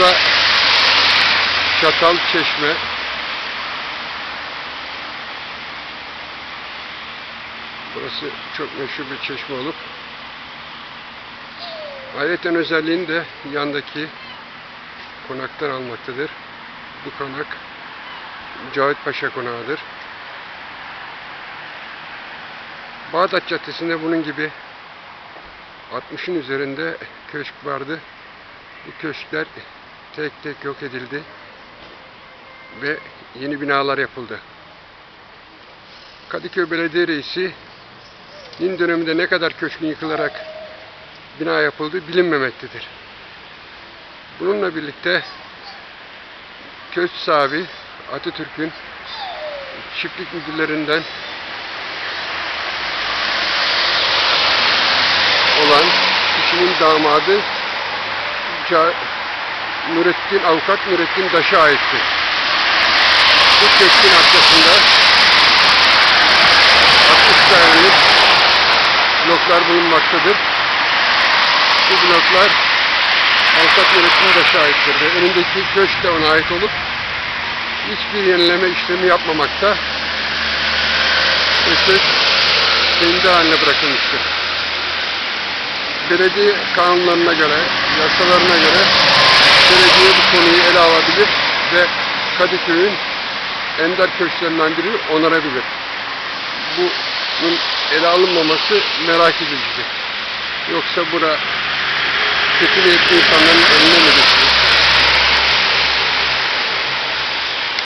da Çatal Çeşme. Burası çok meşhur bir çeşme olup ayrıca özelliğini de yandaki konaktan almaktadır. Bu konak Cavit Paşa konağıdır. Bağdat Caddesi'nde bunun gibi 60'ın üzerinde köşk vardı. Bu köşkler tek tek yok edildi ve yeni binalar yapıldı. Kadıköy Belediye Reisi Nin döneminde ne kadar köşkün yıkılarak bina yapıldığı bilinmemektedir. Bununla birlikte köşk sahibi Atatürk'ün çiftlik müdürlerinden olan kişinin damadı Nurettin, avukat Nurettin Daş'a aittir. Bu köşkün arkasında 60 dairelik bloklar bulunmaktadır. Bu bloklar avukat Nurettin Daş'a aittir önündeki köşk de ona ait olup hiçbir yenileme işlemi yapmamakta köşk kendi haline bırakılmıştır belediye kanunlarına göre, yasalarına göre belediye bu konuyu ele alabilir ve Kadıköy'ün ender köşklerinden biri onarabilir. Bunun ele alınmaması merak edilicidir. Yoksa bura kötü niyetli insanların eline mi düştü?